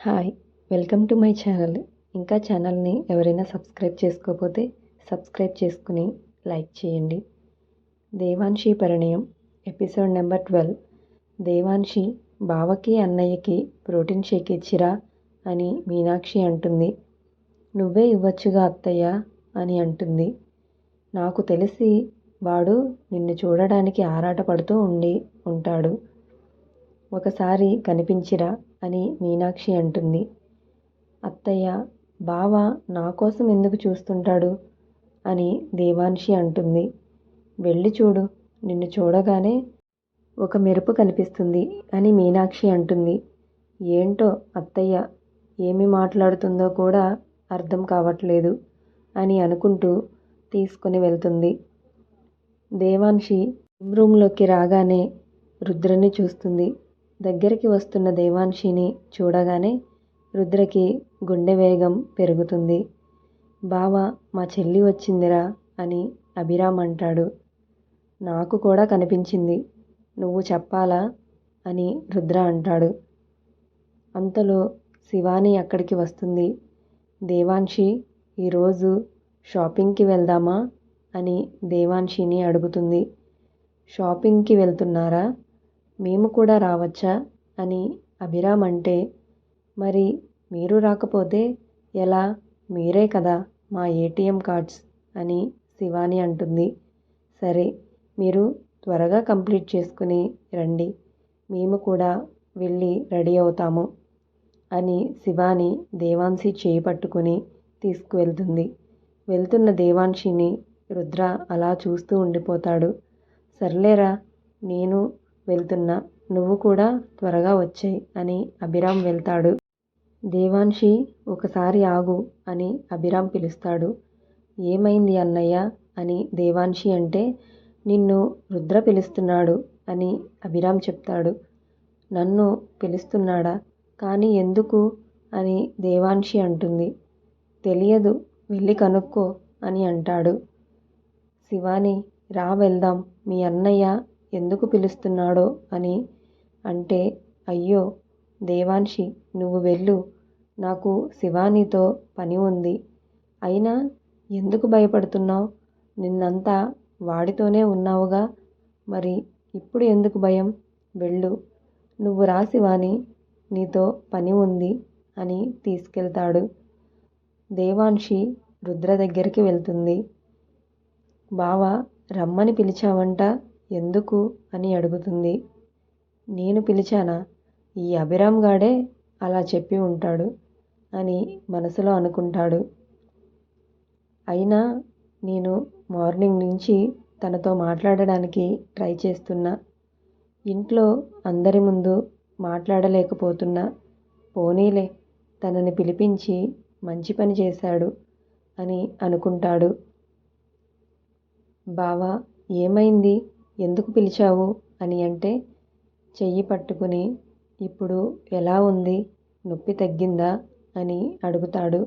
Hi welcome to my channel. ఇంకా ఛానల్ని ఎవరైనా సబ్స్క్రైబ్ చేసుకోకపోతే సబ్స్క్రైబ్ చేసుకుని లైక్ చేయండి. Devanshi Parinayam episode number twelve. Devanshi బావకి అన్నయ్యకి ప్రోటీన్ షేక్ ఇచ్చిరా అని మీనాక్షి అంటుంది. నువ్వే ఇవ్వచ్చుగా అత్తయ్య అని అంటుంది. నాకు తెలిసి వాడు నిన్ను చూడడానికి ఆరాటపడుతూ ఉండి ఉంటాడు. ఒకసారి కనిపించిరా అని మీనాక్షి అంటుంది. అత్తయ్య బావ నా కోసం ఎందుకు చూస్తుంటాడు? అని దేవాన్షి అంటుంది. వెళ్ళి చూడు నిన్ను చూడగానే ఒక మెరుపు కనిపిస్తుంది అని మీనాక్షి అంటుంది. ఏంటో అత్తయ్య ఏమి మాట్లాడుతుందో కూడా అర్థం కావట్లేదు అని అనుకుంటూ తీసుకుని వెళ్తుంది. దేవాన్షి రూమ్లోకి రాగానే రుద్రని చూస్తుంది. దగ్గరికి వస్తున్న దేవాంశిని చూడగానే రుద్రకి గుండె వేగం పెరుగుతుంది. బావ మా చెల్లి వచ్చిందిరా అని అభిరామ్ అంటాడు. నాకు కూడా కనిపించింది. నువ్వు చెప్పాలా అని రుద్ర అంటాడు. అంతలో శివాని అక్కడికి వస్తుంది. దేవాంశి ఈరోజు షాపింగ్కి వెళ్దామా అని దేవాంశిని అడుగుతుంది. షాపింగ్కి వెళ్తున్నారా? మేము కూడా రావచ్చా? అని అభిరామ్ అంటే మరి మీరు రాకపోతే ఎలా? మీరే కదా మా ఏటీఎం కార్డ్స్ అని శివాని అంటుంది. సరే మీరు త్వరగా కంప్లీట్ చేసుకుని రండి. మేము కూడా వెళ్ళి రెడీ అవుతాము అని శివాని దేవాన్షి చేయి పట్టుకుని తీసుకువెళ్తుంది. వెళ్తున్న దేవాన్షిని రుద్ర అలా చూస్తూ ఉండిపోతాడు. సర్లేరా నేను వెళ్తున్నా. నువ్వు కూడా త్వరగా వచ్చాయి అని అభిరామ్ వెళ్తాడు. దేవాన్షి ఒకసారి ఆగు అని అభిరామ్ పిలుస్తాడు. ఏమైంది అన్నయ్య అని దేవాన్షి అంటే నిన్ను రుద్ర పిలుస్తున్నాడు అని అభిరామ్ చెప్తాడు. నన్ను పిలుస్తున్నాడా? కానీ ఎందుకు? అని దేవాన్షి అంటుంది. తెలియదు వెళ్ళి కనుక్కో అని అంటాడు. శివాని రా వెళ్దాం. మీ అన్నయ్య ఎందుకు పిలుస్తున్నాడో అని అంటే అయ్యో దేవాన్షి నువ్వు వెళ్ళు. నాకు శివానీతో పని ఉంది. అయినా ఎందుకు భయపడుతున్నావు? నిన్నంతా వాడితోనే ఉన్నావుగా. మరి ఇప్పుడు ఎందుకు భయం? వెళ్ళు. నువ్వు రా శివాని నీతో పని ఉంది అని తీసుకెళ్తాడు. దేవాన్షి రుద్ర దగ్గరికి వెళ్తుంది. బావా రమ్మని పిలిచావంట. ఎందుకు అని అడుగుతుంది. నేను పిలిచానా? ఈ అభిరామ్ గాడే అలా చెప్పి ఉంటాడు అని మనసులో అనుకుంటాడు. అయినా నేను మార్నింగ్ నుంచి తనతో మాట్లాడడానికి ట్రై చేస్తున్నా. ఇంట్లో అందరి ముందు మాట్లాడలేకపోతున్నా. పోనీలే తనని పిలిపించి మంచి పని చేశాడు అని అనుకుంటాడు. బావా ఏమైంది? ఎందుకు పిలిచావు అని అంటే చెయ్యి పట్టుకుని ఇప్పుడు ఎలా ఉంది? నొప్పి తగ్గిందా? అని అడుగుతాడు.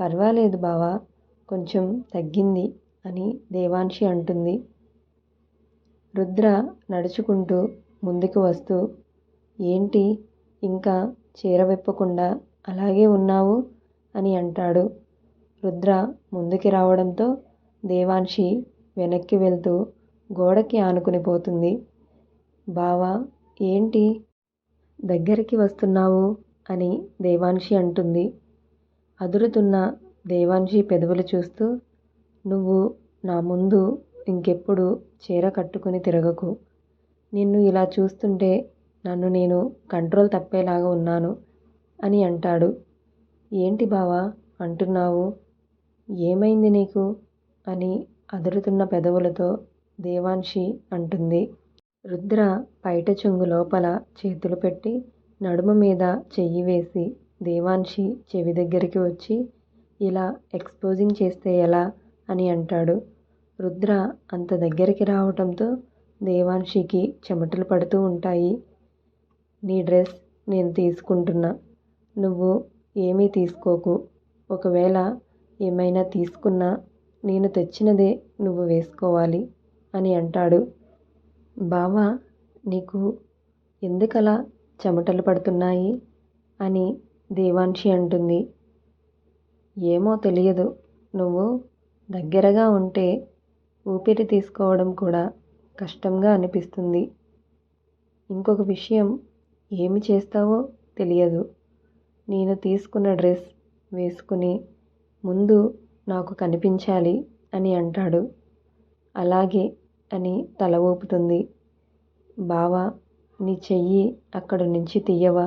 పర్వాలేదు బావా కొంచెం తగ్గింది అని దేవాన్షి అంటుంది. రుద్ర నడుచుకుంటూ ముందుకు వస్తూ ఏంటి ఇంకా చీర విప్పకుండా అలాగే ఉన్నావు? అని అంటాడు. రుద్ర ముందుకి రావడంతో దేవాన్షి వెనక్కి వెళ్తూ గోడకి ఆనుకుని పోతుంది. బావా ఏంటి? దగ్గరికి వస్తున్నావు అని దేవాన్షి అంటుంది. అదురుతున్న దేవాన్షి పెదవులు చూస్తూ నువ్వు నా ముందు ఇంకెప్పుడు చీర కట్టుకుని తిరగకు. నిన్ను ఇలా చూస్తుంటే నన్ను నేను కంట్రోల్ తప్పేలాగా ఉన్నాను అని అంటాడు. ఏంటి బావా అంటున్నావు? ఏమైంది నీకు? అని అదురుతున్న పెదవులతో దేవాన్షి అంటుంది. రుద్ర పైట చెంగు లోపల చేతులు పెట్టి నడుము మీద చెయ్యి వేసి దేవాన్షి చెవి దగ్గరికి వచ్చి ఇలా ఎక్స్పోజింగ్ చేస్తే ఎలా అని అంటాడు. రుద్ర అంత దగ్గరికి రావటంతో దేవాన్షికి చెమటలు పడుతూ ఉంటాయి. నీ డ్రెస్ నేను తీసుకుంటున్నా. నువ్వు ఏమీ తీసుకోకు. ఒకవేళ ఏమైనా తీసుకున్నా నేను తెచ్చినదే నువ్వు వేసుకోవాలి. అని అంటాడు. బావా నీకు ఎందుకలా చెమటలు పడుతున్నాయి? అని దేవాన్షి అంటుంది. ఏమో తెలియదు. నువ్వు దగ్గరగా ఉంటే ఊపిరి తీసుకోవడం కూడా కష్టంగా అనిపిస్తుంది. ఇంకొక విషయం ఏమి చేస్తావో తెలియదు. నేను తీసుకున్న డ్రెస్ వేసుకుని ముందు నాకు కనిపించాలి అని అంటాడు. అలాగే అని తల ఊపుతుంది. బావా నీ చెయ్యి అక్కడి నుంచి తీయవా?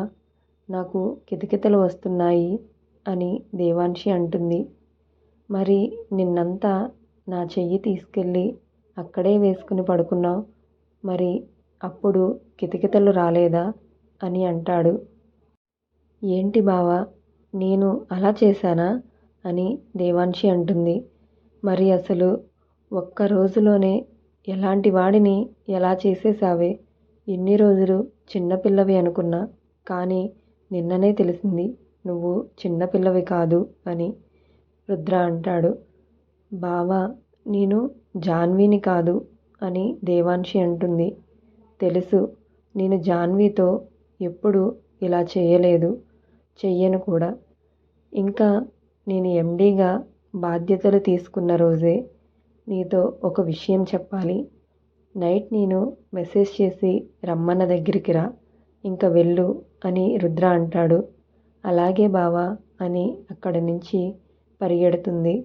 నాకు కితకితలు వస్తున్నాయి అని దేవాన్షి అంటుంది. మరి నిన్నంతా నా చెయ్యి తీసుకెళ్ళి అక్కడే వేసుకుని పడుకున్నావు. మరి అప్పుడు కితకితలు రాలేదా? అని అంటాడు. ఏంటి బావా నేను అలా చేశానా? అని దేవాన్షి అంటుంది. మరి అసలు ఒక్క రోజులోనే ఎలాంటి వాడిని ఎలా చేసేసావే ఇన్ని రోజులు చిన్నపిల్లవి అనుకున్నా కానీ నిన్ననే తెలిసింది నువ్వు చిన్నపిల్లవి కాదు అని రుద్ర అంటాడు. బావా నేను జాన్వీని కాదు అని దేవాన్షి అంటుంది. తెలుసు నేను జాన్వీతో ఎప్పుడు ఇలా చేయలేదు చెయ్యను కూడా. ఇంకా నేను ఎండీగా బాధ్యతలు తీసుకున్న రోజే నీతో ఒక విషయం చెప్పాలి. నైట్ నేను మెసేజ్ చేసి రమ్మన్న దగ్గరికి రా ఇంకా వెళ్ళు అని రుద్ర అంటాడు. అలాగే బావా అని అక్కడి నుంచి పరిగెడుతుంది.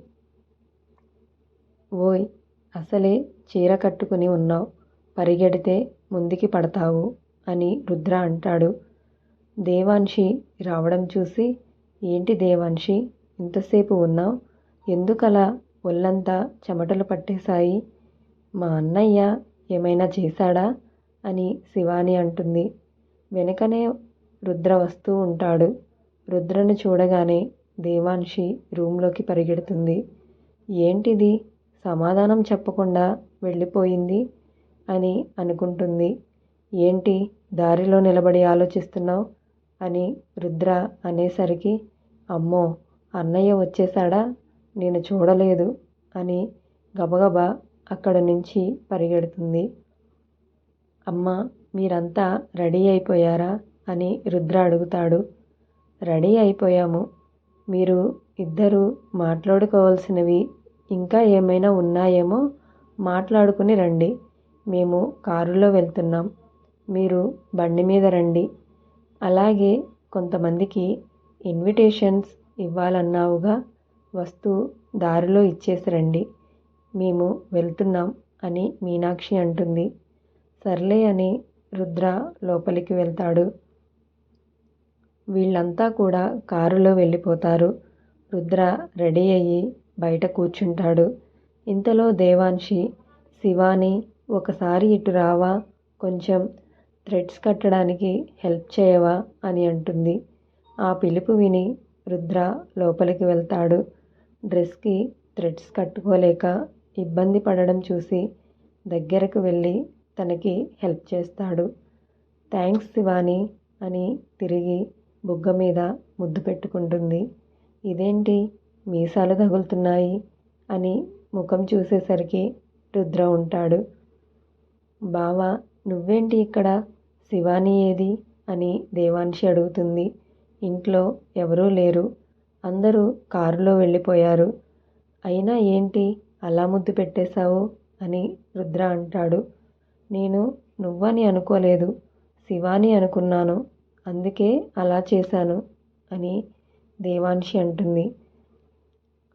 ఓయ్ అసలే చీర కట్టుకుని ఉన్నావు పరిగెడితే ముందుకి పడతావు అని రుద్ర అంటాడు. దేవాన్షి రావడం చూసి ఏంటి దేవాన్షి ఇంతసేపు ఉన్నావు? ఎందుకలా ఒళ్ళంతా చెమటలు పట్టేశాయి. మా అన్నయ్య ఏమైనా చేశాడా? అని శివాని అంటుంది. వెనకనే రుద్ర వస్తూ ఉంటాడు. రుద్రను చూడగానే దేవాన్షి రూమ్లోకి పరిగెడుతుంది. ఏంటిది? సమాధానం చెప్పకుండా వెళ్ళిపోయింది? అని అనుకుంటుంది. ఏంటి? దారిలో నిలబడి ఆలోచిస్తున్నావు? అని రుద్ర అనేసరికి అమ్మో! అన్నయ్య వచ్చేసాడా నేను చూడలేదు అని గబగబా అక్కడ నుంచి పరిగెడుతుంది. అమ్మ మీరంతా రెడీ అయిపోయారా? అని రుద్ర అడుగుతాడు. రెడీ అయిపోయాము. మీరు ఇద్దరు మాట్లాడుకోవాల్సినవి ఇంకా ఏమైనా ఉన్నాయేమో మాట్లాడుకుని రండి. మేము కారులో వెళ్తున్నాం. మీరు బండి మీద రండి. అలాగే కొంతమందికి ఇన్విటేషన్స్ ఇవ్వాలన్నావుగా. వస్తూ దారిలో ఇచ్చేసి రండి. మేము వెళ్తున్నాం అని మీనాక్షి అంటుంది. సర్లే అని రుద్ర లోపలికి వెళ్తాడు. వీళ్ళంతా కూడా కారులో వెళ్ళిపోతారు. రుద్ర రెడీ అయ్యి బయట కూర్చుంటాడు. ఇంతలో దేవాన్షి శివాని ఒకసారి ఇటు రావా కొంచెం థ్రెడ్స్ కట్టడానికి హెల్ప్ చేయవా అని అంటుంది. ఆ పిలుపు విని రుద్ర లోపలికి వెళ్తాడు. డ్రెస్కి థ్రెడ్స్ కట్టుకోలేక ఇబ్బంది పడడం చూసి దగ్గరకు వెళ్ళి తనకి హెల్ప్ చేస్తాడు. థ్యాంక్స్ శివాని అని తిరిగి బుగ్గ మీద ముద్దు పెట్టుకుంటుంది. ఇదేంటి? మీసాలు తగులుతున్నాయి అని ముఖం చూసేసరికి రుద్ర ఉంటాడు. బావా నువ్వేంటి ఇక్కడ? శివాని ఏది? అని దేవాన్షి అడుగుతుంది. ఇంట్లో ఎవరూ లేరు. అందరూ కారులో వెళ్ళిపోయారు. అయినా ఏంటి అలా ముద్దు పెట్టేశావు అని రుద్ర అంటాడు. నేను నువ్వని అనుకోలేదు శివాని అనుకున్నాను అందుకే అలా చేశాను అని దేవాన్షి అంటుంది.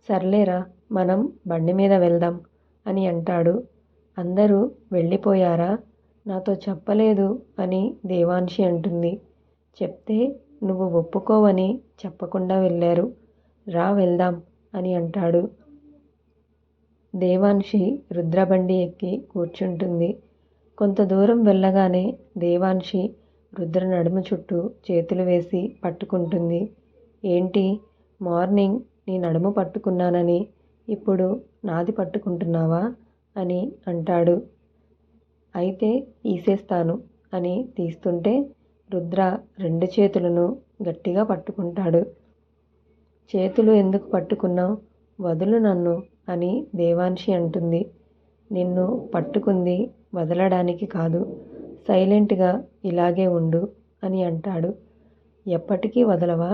సర్లేరా మనం బండి మీద వెళ్దాం అని అంటాడు. అందరూ వెళ్ళిపోయారా? నాతో చెప్పలేదు అని దేవాన్షి అంటుంది. చెప్తే నువ్వు ఒప్పుకోవని చెప్పకుండా వెళ్ళారు. రా వెళ్దాం అని అంటాడు. దేవాన్షి రుద్రబండి ఎక్కి కూర్చుంటుంది. కొంత దూరం వెళ్ళగానే దేవాన్షి రుద్ర నడుము చుట్టూ చేతులు వేసి పట్టుకుంటుంది. ఏంటి? మార్నింగ్ నీ నడుము పట్టుకున్నానని ఇప్పుడు నాది పట్టుకుంటున్నావా? అని అంటాడు. అయితే తీసేస్తాను అని తీస్తుంటే రుద్ర రెండు చేతులను గట్టిగా పట్టుకుంటాడు. చేతులు ఎందుకు పట్టుకున్నావు వదులు నన్ను అని దేవాన్షి అంటుంది. నిన్ను పట్టుకుంది వదలడానికి కాదు సైలెంట్గా ఇలాగే ఉండు అని అంటాడు. ఎప్పటికీ వదలవా?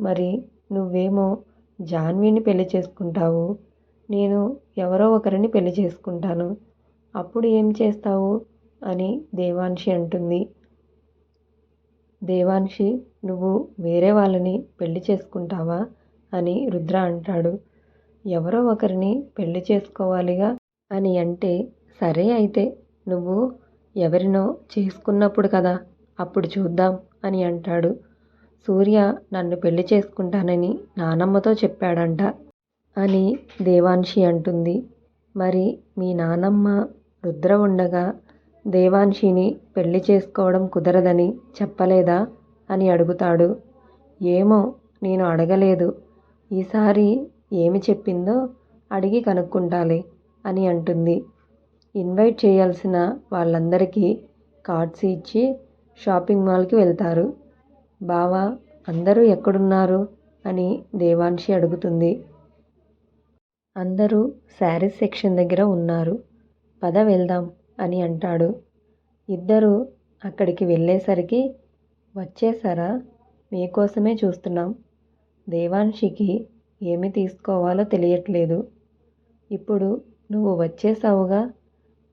మరి నువ్వేమో జాన్వీని పెళ్ళి చేసుకుంటావు నేను ఎవరో ఒకరిని పెళ్ళి చేసుకుంటాను అప్పుడు ఏం చేస్తావు? అని దేవాన్షి అంటుంది. దేవాన్షి నువ్వు వేరే వాళ్ళని పెళ్ళి చేసుకుంటావా? అని రుద్ర అంటాడు. ఎవరో ఒకరిని పెళ్ళి చేసుకోవాలిగా అని అంటే సరే అయితే నువ్వు ఎవరినో చేసుకున్నప్పుడు కదా అప్పుడు చూద్దాం అని అంటాడు. సూర్య నన్ను పెళ్ళి చేసుకుంటానని నానమ్మతో చెప్పాడంట అని దేవాన్షి అంటుంది. మరి మీ నానమ్మ రుద్ర ఉండగా దేవాన్షిని పెళ్ళి చేసుకోవడం కుదరదని చెప్పలేదా? అని అడుగుతాడు. ఏమో నేను అడగలేదు. ఈసారి ఏమి చెప్పిందో అడిగి కనుక్కుంటాలే అని అంటుంది. ఇన్వైట్ చేయాల్సిన వాళ్ళందరికీ కార్డ్స్ ఇచ్చి షాపింగ్ మాల్కి వెళ్తారు. బావా అందరూ ఎక్కడున్నారు? అని దేవాన్షి అడుగుతుంది. అందరూ శారీస్ సెక్షన్ దగ్గర ఉన్నారు. పద వెళ్దాం. అని అంటాడు. ఇద్దరు అక్కడికి వెళ్ళేసరికి వచ్చేసారా మీకోసమే చూస్తున్నాం. దేవాన్షికి ఏమి తీసుకోవాలో తెలియట్లేదు. ఇప్పుడు నువ్వు వచ్చేసావుగా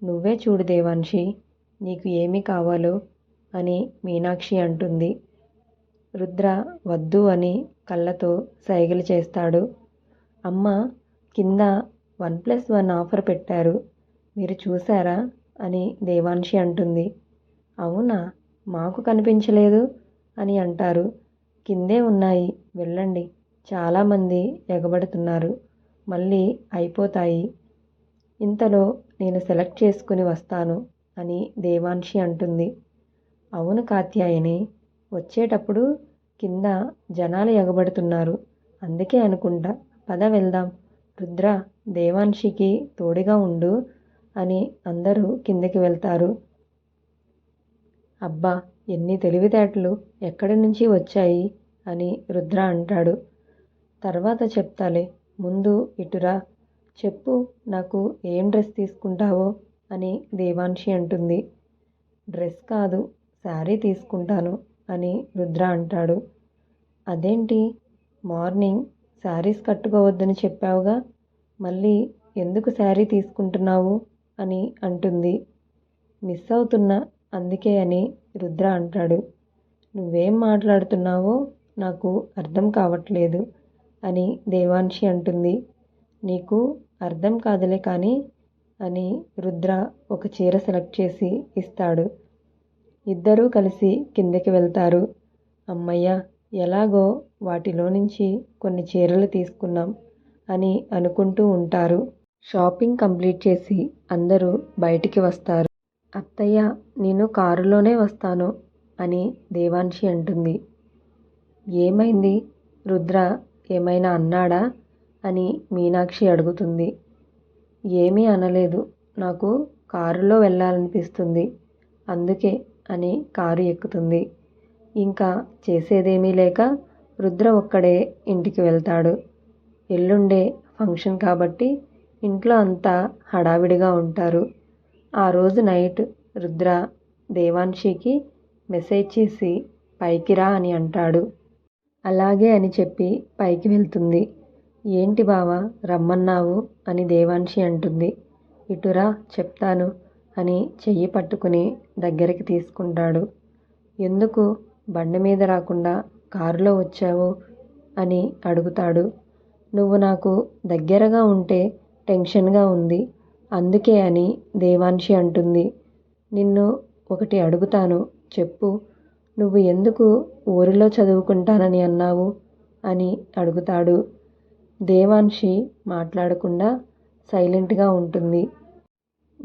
నువ్వే చూడు దేవాన్షి నీకు ఏమి కావాలో అని మీనాక్షి అంటుంది. రుద్ర వద్దు అని కళ్ళతో సైగలు చేస్తాడు. అమ్మ కింద వన్ ప్లస్ వన్ ఆఫర్ పెట్టారు. మీరు చూసారా అని దేవాన్షి అంటుంది. అవునా? మాకు కనిపించలేదు అని అంటారు. కిందే ఉన్నాయి. వెళ్ళండి. చాలామంది ఎగబడుతున్నారు. మళ్ళీ అయిపోతాయి. ఇంతలో నేను సెలెక్ట్ చేసుకుని వస్తాను అని దేవాన్షి అంటుంది. అవును కాత్యాయని. వచ్చేటప్పుడు కింద జనాలు ఎగబడుతున్నారు. అందుకే అనుకుంటా. పద వెళ్దాం. రుద్ర దేవాన్షికి తోడుగా ఉండు. అని అందరూ కిందకి వెళ్తారు. అబ్బా ఎన్ని తెలివితేటలు ఎక్కడి నుంచి వచ్చాయి అని రుద్ర అంటాడు. తర్వాత చెప్తాలే ముందు ఇటురా చెప్పు నాకు ఏం డ్రెస్ తీసుకుంటావో అని దేవాన్షి అంటుంది. డ్రెస్ కాదు శారీ తీసుకుంటాను అని రుద్ర అంటాడు. అదేంటి? మార్నింగ్ శారీస్ కట్టుకోవద్దని చెప్పావుగా మళ్ళీ ఎందుకు శారీ తీసుకుంటున్నావు? అని అంటుంది. మిస్ అవుతున్నా అందుకే అని రుద్ర అంటాడు. నువ్వేం మాట్లాడుతున్నావో నాకు అర్థం కావట్లేదు అని దేవాన్షి అంటుంది. నీకు అర్థం కాదులే కానీ అని రుద్ర ఒక చీర సెలెక్ట్ చేసి ఇస్తాడు. ఇద్దరూ కలిసి కిందకి వెళ్తారు. అమ్మయ్య ఎలాగో వాటిలో నుంచి కొన్ని చీరలు తీసుకున్నాం అని అనుకుంటూ ఉంటారు. షాపింగ్ కంప్లీట్ చేసి అందరూ బయటికి వస్తారు. అత్తయ్య నేను కారులోనే వస్తాను అని దేవాన్షి అంటుంది. ఏమైంది? రుద్ర ఏమైనా అన్నాడా? అని మీనాక్షి అడుగుతుంది. ఏమీ అనలేదు. నాకు కారులో వెళ్ళాలనిపిస్తుంది. అందుకే అని కారు ఎక్కుతుంది. ఇంకా చేసేదేమీ లేక రుద్ర ఒక్కడే ఇంటికి వెళ్తాడు. ఎల్లుండే ఫంక్షన్ కాబట్టి ఇంట్లో అంతా హడావిడిగా ఉంటారు. ఆ రోజు నైట్ రుద్ర దేవాన్షికి మెసేజ్ చేసి పైకి రా అని అంటాడు. అలాగే అని చెప్పి పైకి వెళ్తుంది. ఏంటి బావా రమ్మన్నావు అని దేవాన్షి అంటుంది. ఇటురా చెప్తాను అని చెయ్యి పట్టుకుని దగ్గరికి తీసుకుంటాడు. ఎందుకు? బండి మీద రాకుండా కారులో వచ్చావు అని అడుగుతాడు. నువ్వు నాకు దగ్గరగా ఉంటే టెన్షన్గా ఉంది. అందుకే అని దేవాన్షి అంటుంది. నిన్ను ఒకటి అడుగుతాను. చెప్పు. నువ్వు ఎందుకు ఊరిలో చదువుకుంటానని అన్నావు? అని అడుగుతాడు. దేవాన్షి మాట్లాడకుండా సైలెంట్గా ఉంటుంది.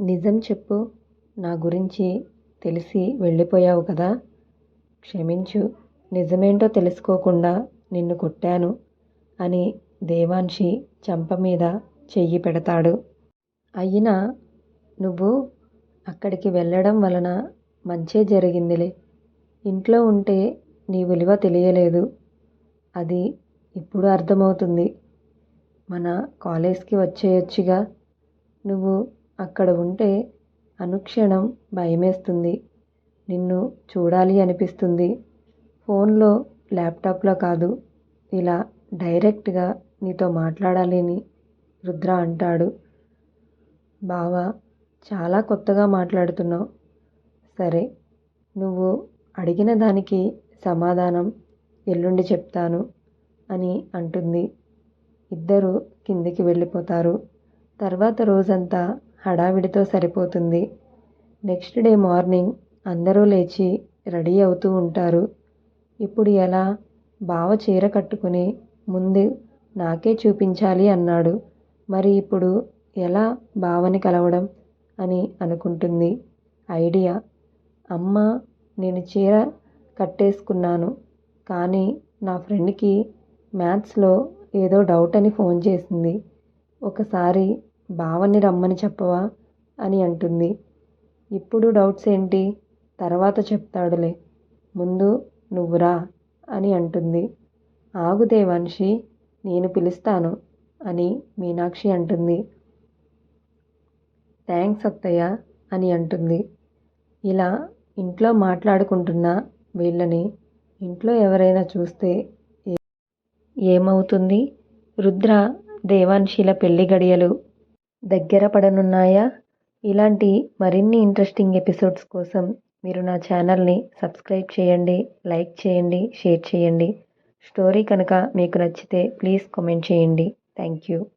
నిజం చెప్పు. నా గురించి తెలిసి వెళ్ళిపోయావు కదా? క్షమించు. నిజమేంటో తెలుసుకోకుండా నిన్ను కొట్టాను. అని దేవాన్షి చంప మీద చెయ్యి పెడతాడు. అయినా నువ్వు అక్కడికి వెళ్ళడం వలన మంచే జరిగిందిలే. ఇంట్లో ఉంటే నీ విలువ తెలియలేదు. అది ఇప్పుడు అర్థమవుతుంది. మన కాలేజ్కి వచ్చేయొచ్చుగా. నువ్వు అక్కడ ఉంటే అనుక్షణం భయమేస్తుంది. నిన్ను చూడాలి అనిపిస్తుంది. ఫోన్లో ల్యాప్టాప్లో కాదు. ఇలా డైరెక్ట్గా నీతో మాట్లాడాలని రుద్ర అంటాడు. బావ చాలా కొత్తగా మాట్లాడుతున్నావు. సరే నువ్వు అడిగిన దానికి సమాధానం ఎల్లుండి చెప్తాను అని అంటుంది. ఇద్దరు కిందికి వెళ్ళిపోతారు. తర్వాత రోజంతా హడావిడితో సరిపోతుంది. నెక్స్ట్ డే మార్నింగ్ అందరూ లేచి రెడీ అవుతూ ఉంటారు. ఇప్పుడు ఎలా బావ చీర కట్టుకుని ముందు నాకే చూపించాలి అన్నాడు. మరి ఇప్పుడు ఎలా బావని కలవడం అని అనుకుంటుంది. ఐడియా అమ్మ నేను చీర కట్టేసుకున్నాను కానీ నా ఫ్రెండ్కి మ్యాథ్స్లో ఏదో డౌట్ అని ఫోన్ చేసింది. ఒకసారి బావని రమ్మని చెప్పవా అని అంటుంది. ఇప్పుడు డౌట్స్ ఏంటి? తర్వాత చెప్తాడులే. ముందు నువ్వురా అని అంటుంది. ఆగు దేవాన్షి నేను పిలుస్తాను. అని మీనాక్షి అంటుంది. థ్యాంక్స్ అత్తయ్య అని అంటుంది. ఇలా ఇంట్లో మాట్లాడుకుంటున్న వీళ్ళని ఇంట్లో ఎవరైనా చూస్తే ఏమవుతుంది? రుద్ర దేవాన్షిల పెళ్ళి గడియలు దగ్గర పడనున్నాయా? ఇలాంటి మరిన్ని ఇంట్రెస్టింగ్ ఎపిసోడ్స్ కోసం మీరు నా ఛానల్ని సబ్స్క్రైబ్ చేయండి లైక్ చేయండి షేర్ చేయండి. స్టోరీ కనుక మీకు నచ్చితే ప్లీజ్ కామెంట్ చేయండి. Thank you.